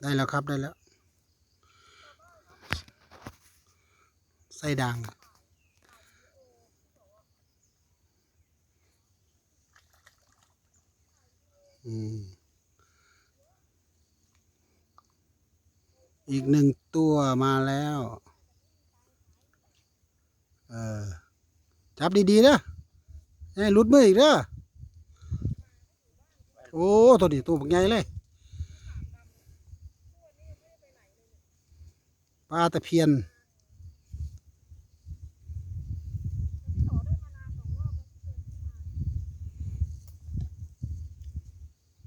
ได้แล้วครับได้แล้ว ไส้ด่างอีกหนึ่งตัวมาแล้ว เออ จับดีๆเด้ออย่าให้หลุดมืออีกเด้อ โอ้ตัวนี้ตัวบักใหญ่เลยปลาตะเพียน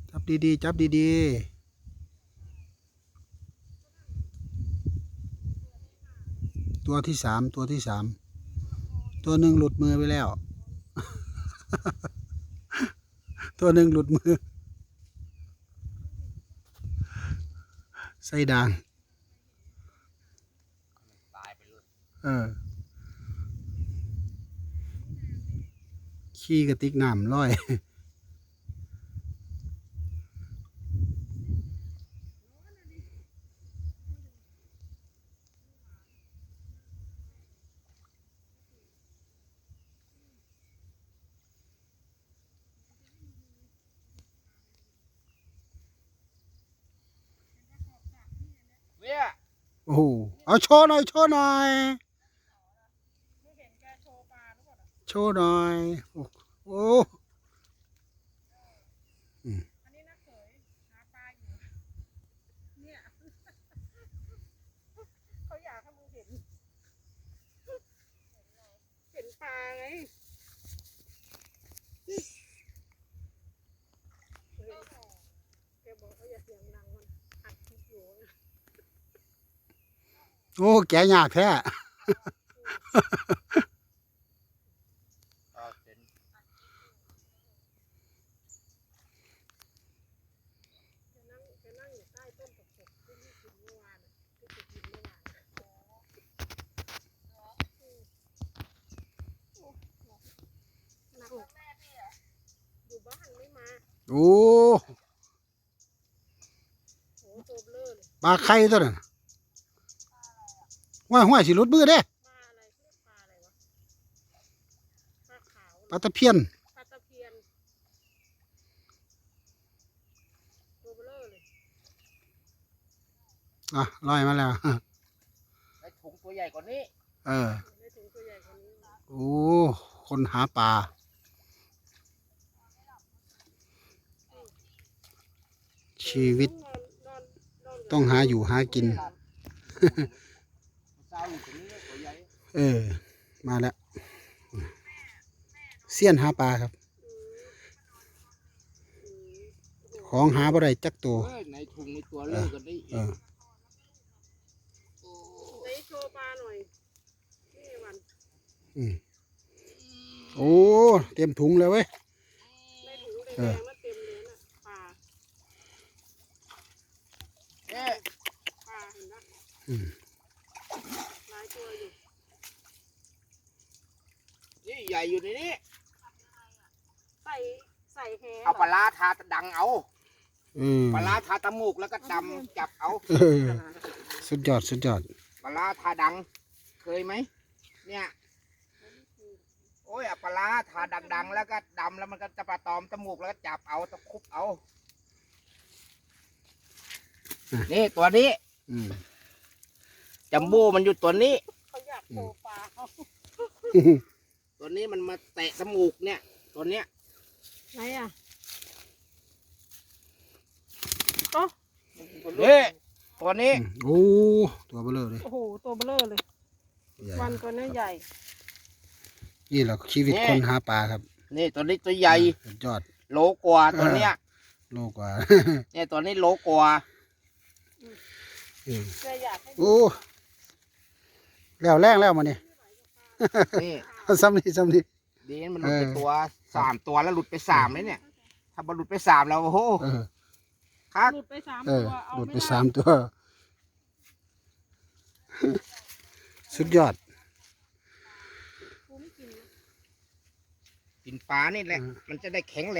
จับดีๆจับดีๆตัวที่สามตัวที่สามตัวหนึ่งหลุดมือไปแล้ว ตัวหนึ่งหลุดมือ ไส้ด่างเออ ขี้กระติกน้ำร้อย โอ้โหเอาโชว์หน่อยโชว์หน่อยโชว์หน่อยโอ้โอ้อันนี้นักเขยหาปลาอยู่เนี่ยเขาอยากให้มึงเห็นเห็นปลาไงแกบอกเขาอย่าเสียงดังมันอัดคลิปอยู่ โอ้แกะยากแท้เอาเซ็นแกนั่งแกนั่งอยู่ใต้ต้นตกตกที่นี่กินเมื่อวานอะที่ไปกินเมื่อวานอะนั่งอยู่บ้านไม่มาโอ้โหตัวเบลอเลยปลาไข่ตัวนั้น ห้วยห้วยสิหลุดมือเด้ปลาอะไรเรียกปลาอะไรวะปลาขาวปลาตะเพียนปลาตะเพียนตัวเบลอเลยอะลอยมาแล้วไอ้ถุงตัวใหญ่กว่านี้ เออในถุงตัวใหญ่กว่านี้โอ้คนหาปลาชีวิตนอนนอนนอนต้องหาอยู่หากิน เศร้าอยู่ตรงนี้ตัวใหญ่เออ มาแล้วเสี้ยนหาปลาครับ ของหาบ่ได้จักตัวเอ้ยในถุงในตัวเลิกกันได้อีเอกอไหนโชว์ปลาหน่อยนี่ไงวันอืมโอ้เต็มถุงเลยเว้ยในถุงแดเอองๆแล้วเต็มเลยน่ะปลาเนี่ยปลาเห็นปะ อืม หลายตัวอยู่ นี่ใหญ่อยู่ในนี้ ใส่ใส่แหเอาปลาร้าทาดังเอา อืมปลาร้าทาตะมูกแล้วก็ดำจับเอา เออสุดยอดสุดยอด ปลาร้าทาดัง เคยไหม เนี่ย โอ้ยเอาปลาร้าทาดังๆ แล้วก็ดำแล้วมันก็จะปลาตอมจมูกแล้วก็จับเอาตะคุบเอา นี่ตัวนี้ อืม จัมโบ้มันอยู่ตัวนี้ เขาอยากโชว์ปลาเขาตัวนี้มันมาแตะจมูกเนี่ย ตัวเนี้ยไหนอะโอ้นี่ตัวนี้ โอ้ตัวเบลอเลย โอ้โห ตัวเบลอเลยใหญ่วันตัวนี้ใหญ่ นี่แหละชีวิตคนหาปลาครับ นี่ตัวนี้ตัวใหญ่สุดยอด โลกว่าตัวเนี้ย โลกว่า เนี่ยตัวนี้โลกว่าอืมแกอยากให้โอ้ แล้วแรงแล้วมาเนี่ยนี่ ซ้ำนี่ซ้ำนี่ ดีนะมันหลุดไปเออ ตัวสามตัวแล้วหลุดไปสามเลยเนี่ย ถ้ามันหลุดไปสามแล้วโอ้โหเออครับหลุดไปสามเอตัอ วเอาหลุดไม่ไปได้สามตัว สุดยอดกูไม่กินนะกินปลานี่แหละ มันจะได้แข็งแรง